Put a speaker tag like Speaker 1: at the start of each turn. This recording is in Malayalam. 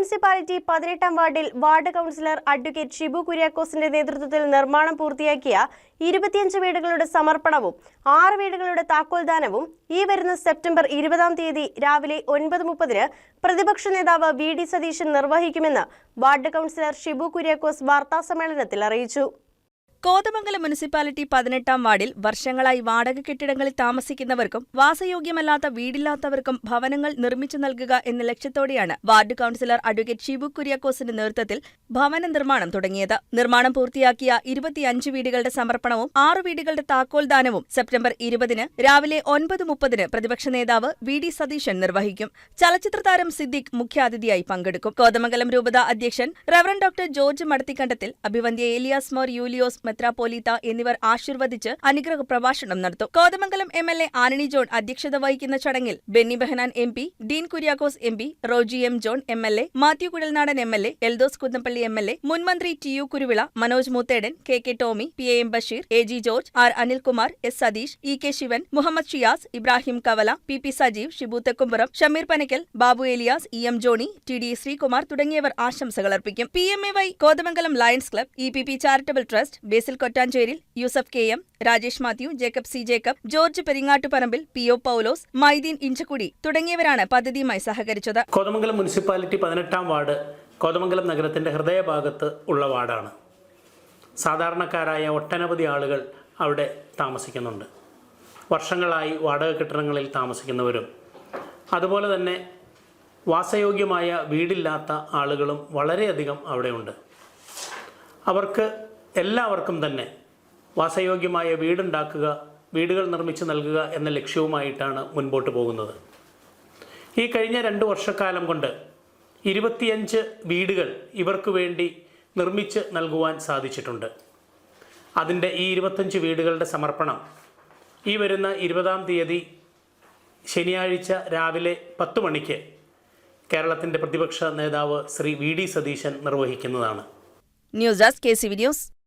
Speaker 1: മുനിസിപ്പാലിറ്റി പതിനെട്ടാം വാർഡിൽ വാർഡ് കൗൺസിലർ അഡ്വക്കേറ്റ് ഷിബു കുര്യാക്കോസിന്റെ നേതൃത്വത്തിൽ നിർമ്മാണം പൂർത്തിയാക്കിയ ഇരുപത്തിയഞ്ച് വീടുകളുടെ സമർപ്പണവും ആറ് വീടുകളുടെ താക്കോൽദാനവും ഈ വരുന്ന സെപ്റ്റംബർ ഇരുപതാം തീയതി രാവിലെ ഒൻപത് മുപ്പതിന് പ്രതിപക്ഷ നേതാവ് വി ഡി സതീശൻ നിർവഹിക്കുമെന്ന് വാർഡ് കൗൺസിലർ ഷിബു കുര്യാക്കോസ് വാർത്താസമ്മേളനത്തിൽ അറിയിച്ചു.
Speaker 2: കോതമംഗലം മുനിസിപ്പാലിറ്റി പതിനെട്ടാം വാർഡിൽ വർഷങ്ങളായി വാടക കെട്ടിടങ്ങളിൽ താമസിക്കുന്നവർക്കും വാസയോഗ്യമല്ലാത്ത വീടില്ലാത്തവർക്കും ഭവനങ്ങൾ നിർമ്മിച്ചു നൽകുക എന്ന ലക്ഷ്യത്തോടെയാണ് വാർഡ് കൌൺസിലർ അഡ്വക്കേറ്റ് ഷിബു കുര്യാക്കോസിന്റെ നേതൃത്വത്തിൽ ഭവന നിർമ്മാണം തുടങ്ങിയത്. നിർമ്മാണം പൂർത്തിയാക്കിയ ഇരുപത്തിയഞ്ച് വീടുകളുടെ സമർപ്പണവും ആറ് വീടുകളുടെ താക്കോൽദാനവും സെപ്റ്റംബർ ഇരുപതിന് രാവിലെ ഒൻപത് മുപ്പതിന് പ്രതിപക്ഷ നേതാവ് വി ഡി സതീശൻ നിർവഹിക്കും. ചലച്ചിത്ര താരം സിദ്ദിഖ് മുഖ്യാതിഥിയായി പങ്കെടുക്കും. കോതമംഗലം രൂപത അധ്യക്ഷൻ റവറൻ ഡോക്ടർ ജോർജ് മടത്തിക്കണ്ടത്തിൽ അഭിവന്ധ്യ ഏലിയാസ് മോർ യൂലിയോസ് മെത്രാപോലീത്ത എന്നിവർ ആശീർവദിച്ച് അനുഗ്രഹ പ്രഭാഷണം നടത്തും. കോതമംഗലം എം എൽ എ ആനണി ജോൺ അധ്യക്ഷത വഹിക്കുന്ന ചടങ്ങിൽ Benny Behanan M P Dean Kuriakose M P Roji M John M L A Mathew Kuzhalnadan M L A Eldhose Kunnappilly M L A മുൻമന്ത്രി T U Kuruvila Manoj Moothedan K K Tomy P A M Basheer A G George R Anilkumar S Satheesh E K Sivan Muhammad Shiyas Ibrahim Kavala P P Sajeev Shibu Thekkumpuram Shameer Panakkal Babu Elias E M Johny T D Sreekumar തുടങ്ങിയവർ ആശംസകൾ അർപ്പിക്കും. P M A Y Kothamangalam Lions Club E P P charitable trust Basil Kottancheril Yousuf K M Rajesh Mathew Jacob C Jacob George Peringattuparambil P O Paulose Mydeen Inchakkudi തുടങ്ങിയവരാണ് പദ്ധതിയുമായി സഹകരിച്ചത്.
Speaker 3: കോതമംഗലം മുനിസിപ്പാലിറ്റി പതിനെട്ടാം വാർഡ് കോതമംഗലം നഗരത്തിന്റെ ഹൃദയഭാഗത്ത് ഉള്ള വാർഡാണ്. സാധാരണക്കാരായ ഒട്ടനവധി ആളുകൾ അവിടെ താമസിക്കുന്നുണ്ട്. വർഷങ്ങളായി വാടക കെട്ടിടങ്ങളിൽ താമസിക്കുന്നവരും അതുപോലെ തന്നെ വാസയോഗ്യമായ വീടില്ലാത്ത ആളുകളും വളരെയധികം അവിടെയുണ്ട്. അവർക്ക് എല്ലാവർക്കും തന്നെ വാസയോഗ്യമായ വീടുണ്ടാക്കുക വീടുകൾ നിർമ്മിച്ച് നൽകുക എന്ന ലക്ഷ്യവുമായിട്ടാണ് മുൻപോട്ട് പോകുന്നത്. ഈ കഴിഞ്ഞ രണ്ട് വർഷക്കാലം കൊണ്ട് ഇരുപത്തിയഞ്ച് വീടുകൾ ഇവർക്ക് വേണ്ടി നിർമ്മിച്ച് നൽകുവാൻ സാധിച്ചിട്ടുണ്ട്. അതിന്റെ ഈ ഇരുപത്തഞ്ച് വീടുകളുടെ സമർപ്പണം ഈ വരുന്ന ഇരുപതാം തീയതി ശനിയാഴ്ച രാവിലെ പത്ത് മണിക്ക് കേരളത്തിന്റെ പ്രതിപക്ഷ നേതാവ് Shri V D Satheesan നിർവഹിക്കുന്നതാണ്.
Speaker 2: News desk K C V news.